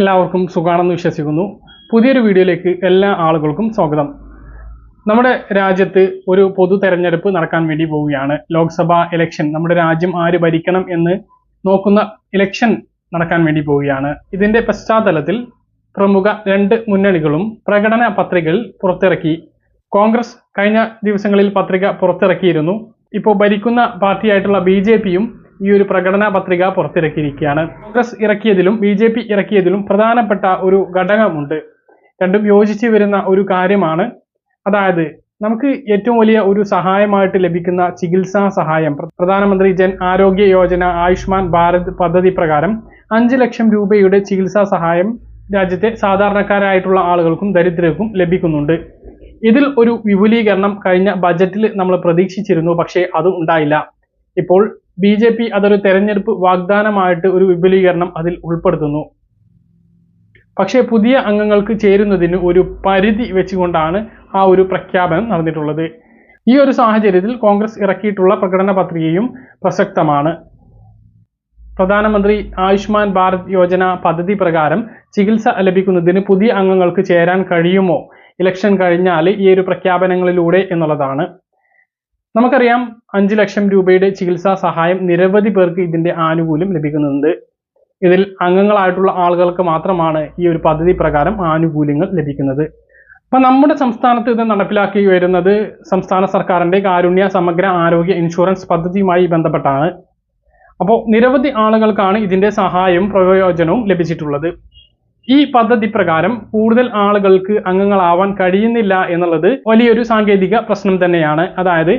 എല്ലാവർക്കും സുഖാണെന്ന് വിശ്വസിക്കുന്നു. പുതിയൊരു വീഡിയോയിലേക്ക് എല്ലാ ആളുകൾക്കും സ്വാഗതം. നമ്മുടെ രാജ്യത്ത് ഒരു പൊതു തെരഞ്ഞെടുപ്പ് നടക്കാൻ വേണ്ടി പോവുകയാണ്. ലോക്സഭാ ഇലക്ഷൻ നമ്മുടെ രാജ്യം ആര് ഭരിക്കണം എന്ന് നോക്കുന്ന ഇലക്ഷൻ നടക്കാൻ വേണ്ടി പോവുകയാണ്. ഇതിന്റെ പശ്ചാത്തലത്തിൽ പ്രമുഖ രണ്ട് മുന്നണികളും പ്രകടന പത്രികകൾ പുറത്തിറക്കി. കോൺഗ്രസ് കഴിഞ്ഞ ദിവസങ്ങളിൽ പത്രിക പുറത്തിറക്കിയിരുന്നു. ഇപ്പോൾ ഭരിക്കുന്ന പാർട്ടിയായിട്ടുള്ള ബി ജെ പിയും ഈ ഒരു പ്രകടന പത്രിക പുറത്തിറക്കിയിരിക്കുകയാണ്. കോൺഗ്രസ് ഇറക്കിയതിലും ബി ജെ പി ഇറക്കിയതിലും പ്രധാനപ്പെട്ട ഒരു ഘടകമുണ്ട്. രണ്ടും യോജിച്ചു വരുന്ന ഒരു കാര്യമാണ്. അതായത് നമുക്ക് ഏറ്റവും വലിയ ഒരു സഹായമായിട്ട് ലഭിക്കുന്ന ചികിത്സാ സഹായം പ്രധാനമന്ത്രി ജൻ ആരോഗ്യ യോജന ആയുഷ്മാൻ ഭാരത് പദ്ധതി പ്രകാരം അഞ്ച് ലക്ഷം രൂപയുടെ ചികിത്സാ സഹായം രാജ്യത്തെ സാധാരണക്കാരായിട്ടുള്ള ആളുകൾക്കും ദരിദ്രർക്കും ലഭിക്കുന്നുണ്ട്. ഇതിൽ ഒരു വിപുലീകരണം കഴിഞ്ഞ ബജറ്റിൽ നമ്മൾ പ്രതീക്ഷിച്ചിരുന്നു പക്ഷേ അത് ഉണ്ടായില്ല. ഇപ്പോൾ ബി ജെ പി അതൊരു തെരഞ്ഞെടുപ്പ് വാഗ്ദാനമായിട്ട് ഒരു വിപുലീകരണം അതിൽ ഉൾപ്പെടുത്തുന്നു. പക്ഷേ പുതിയ അംഗങ്ങൾക്ക് ചേരുന്നതിന് ഒരു പരിധി വെച്ചുകൊണ്ടാണ് ആ ഒരു പ്രഖ്യാപനം നടന്നിട്ടുള്ളത്. ഈ ഒരു സാഹചര്യത്തിൽ കോൺഗ്രസ് ഇറക്കിയിട്ടുള്ള പ്രകടന പത്രികയും പ്രസക്തമാണ്. പ്രധാനമന്ത്രി ആയുഷ്മാൻ ഭാരത് യോജന പദ്ധതി പ്രകാരം ചികിത്സ ലഭിക്കുന്നതിന് പുതിയ അംഗങ്ങൾക്ക് ചേരാൻ കഴിയുമോ? ഇലക്ഷൻ കഴിഞ്ഞാൽ ഈ ഒരു പ്രഖ്യാപനങ്ങളിലൂടെ എന്നുള്ളതാണ്. നമുക്കറിയാം അഞ്ച് ലക്ഷം രൂപയുടെ ചികിത്സാ സഹായം നിരവധി പേർക്ക് ഇതിന്റെ ആനുകൂല്യം ലഭിക്കുന്നുണ്ട്. ഇതിൽ അംഗങ്ങളായിട്ടുള്ള ആളുകൾക്ക് മാത്രമാണ് ഈ ഒരു പദ്ധതി പ്രകാരം ആനുകൂല്യങ്ങൾ ലഭിക്കുന്നത്. അപ്പൊ നമ്മുടെ സംസ്ഥാനത്ത് ഇത് നടപ്പിലാക്കി വരുന്നത് സംസ്ഥാന സർക്കാരിന്റെ കാരുണ്യ സമഗ്ര ആരോഗ്യ ഇൻഷുറൻസ് പദ്ധതിയുമായി ബന്ധപ്പെട്ടാണ്. അപ്പോൾ നിരവധി ആളുകൾക്കാണ് ഇതിന്റെ സഹായവും പ്രയോജനവും ലഭിച്ചിട്ടുള്ളത്. ഈ പദ്ധതി പ്രകാരം കൂടുതൽ ആളുകൾക്ക് അംഗങ്ങളാവാൻ കഴിയുന്നില്ല എന്നുള്ളത് വലിയൊരു സാങ്കേതിക പ്രശ്നം തന്നെയാണ്. അതായത്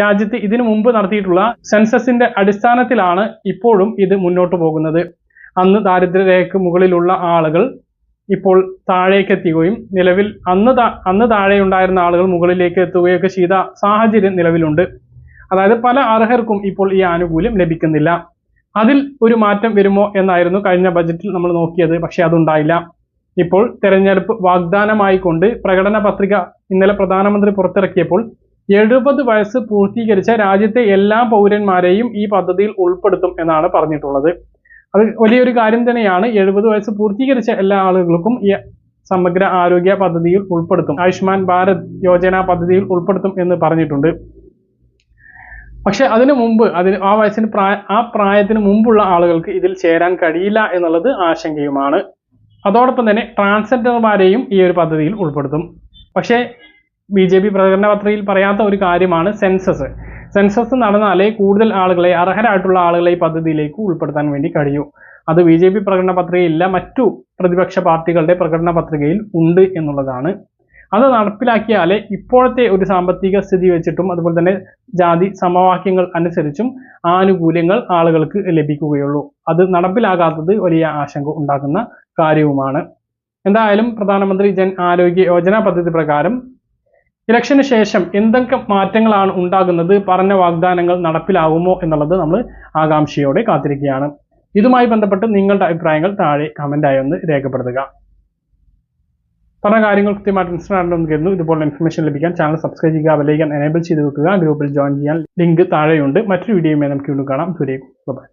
രാജ്യത്ത് ഇതിനു മുമ്പ് നടത്തിയിട്ടുള്ള സെൻസസിന്റെ അടിസ്ഥാനത്തിലാണ് ഇപ്പോഴും ഇത് മുന്നോട്ട് പോകുന്നത്. അന്ന് ദാരിദ്ര്യരേഖയ്ക്ക് മുകളിലുള്ള ആളുകൾ ഇപ്പോൾ താഴേക്ക് എത്തുകയും നിലവിൽ അന്ന് അന്ന് താഴെ ഉണ്ടായിരുന്ന ആളുകൾ മുകളിലേക്ക് എത്തുകയൊക്കെ ചെയ്ത സാഹചര്യം നിലവിലുണ്ട്. അതായത് പല അർഹർക്കും ഇപ്പോൾ ഈ ആനുകൂല്യം ലഭിക്കുന്നില്ല. അതിൽ ഒരു മാറ്റം വരുമോ എന്നായിരുന്നു കഴിഞ്ഞ ബജറ്റിൽ നമ്മൾ നോക്കിയത്. പക്ഷേ അതുണ്ടായില്ല. ഇപ്പോൾ തെരഞ്ഞെടുപ്പ് വാഗ്ദാനമായി കൊണ്ട് പ്രകടന പത്രിക ഇന്നലെ പ്രധാനമന്ത്രി പുറത്തിറക്കിയപ്പോൾ എഴുപത് വയസ്സ് പൂർത്തീകരിച്ച രാജ്യത്തെ എല്ലാ പൗരന്മാരെയും ഈ പദ്ധതിയിൽ ഉൾപ്പെടുത്തും എന്നാണ് പറഞ്ഞിട്ടുള്ളത്. അത് വലിയൊരു കാര്യം തന്നെയാണ്. എഴുപത് വയസ്സ് പൂർത്തീകരിച്ച എല്ലാ ആളുകൾക്കും ഈ സമഗ്ര ആരോഗ്യ പദ്ധതിയിൽ ഉൾപ്പെടുത്തും. ആയുഷ്മാൻ ഭാരത് യോജന പദ്ധതിയിൽ ഉൾപ്പെടുത്തും എന്ന് പറഞ്ഞിട്ടുണ്ട്. പക്ഷെ അതിനു മുമ്പ് അതിന് ആ വയസ്സിന് പ്രായ ആ പ്രായത്തിന് മുമ്പുള്ള ആളുകൾക്ക് ഇതിൽ ചേരാൻ കഴിയില്ല എന്നുള്ളത് ആശങ്കയുമാണ്. അതോടൊപ്പം തന്നെ ട്രാൻസ്ജെൻഡർമാരെയും ഈ ഒരു പദ്ധതിയിൽ ഉൾപ്പെടുത്തും. പക്ഷേ ബി ജെ പി പ്രകടന പത്രികയിൽ പറയാത്ത ഒരു കാര്യമാണ് സെൻസസ്. സെൻസസ് നടന്നാലേ കൂടുതൽ ആളുകളെ അർഹരായിട്ടുള്ള ആളുകളെ ഈ പദ്ധതിയിലേക്ക് ഉൾപ്പെടുത്താൻ വേണ്ടി കഴിയൂ. അത് ബി ജെ പി പ്രകടന പത്രികയില്ല മറ്റു പ്രതിപക്ഷ പാർട്ടികളുടെ പ്രകടന പത്രികയിൽ ഉണ്ട് എന്നുള്ളതാണ് അത് നടപ്പിലാക്കിയാൽ ഇപ്പോഴത്തെ ഒരു സാമ്പത്തിക സ്ഥിതി വെച്ചിട്ടും അതുപോലെ തന്നെ ജാതി സമവാക്യങ്ങൾ അനുസരിച്ചും ആനുകൂല്യങ്ങൾ ആളുകൾക്ക് ലഭിക്കുകയുള്ളൂ. അത് നടപ്പിലാകാത്തത് വലിയ ആശങ്ക ഉണ്ടാക്കുന്ന കാര്യവുമാണ്. എന്തായാലും പ്രധാനമന്ത്രി ജൻ ആരോഗ്യ യോജന പദ്ധതി പ്രകാരം ഇലക്ഷന് ശേഷം എന്തൊക്കെ മാറ്റങ്ങളാണ് ഉണ്ടാകുന്നത് പറഞ്ഞ വാഗ്ദാനങ്ങൾ നടപ്പിലാവുമോ എന്നുള്ളത് നമ്മൾ ആകാംക്ഷയോടെ കാത്തിരിക്കുകയാണ്. ഇതുമായി ബന്ധപ്പെട്ട് നിങ്ങളുടെ അഭിപ്രായങ്ങൾ താഴെ കമന്റായി ഒന്ന് രേഖപ്പെടുത്തുക. പറഞ്ഞ കാര്യങ്ങൾ കൃത്യമായിട്ട് മനസ്സിലാണെന്ന് കരുതുന്നു. ഇതുപോലെ ഇൻഫർമേഷൻ ലഭിക്കാൻ ചാനൽ സബ്സ്ക്രൈബ് ചെയ്യുക വിലയിക്കാൻ എനേബിൾ ചെയ്ത് വെക്കുക ഗ്രൂപ്പിൽ ജോയിൻ ചെയ്യാൻ ലിങ്ക് താഴെയുണ്ട്. മറ്റൊരു വീഡിയോയുമായി നമുക്ക് വീണ്ടും കാണാം. ദൂരേക്കും ബൈ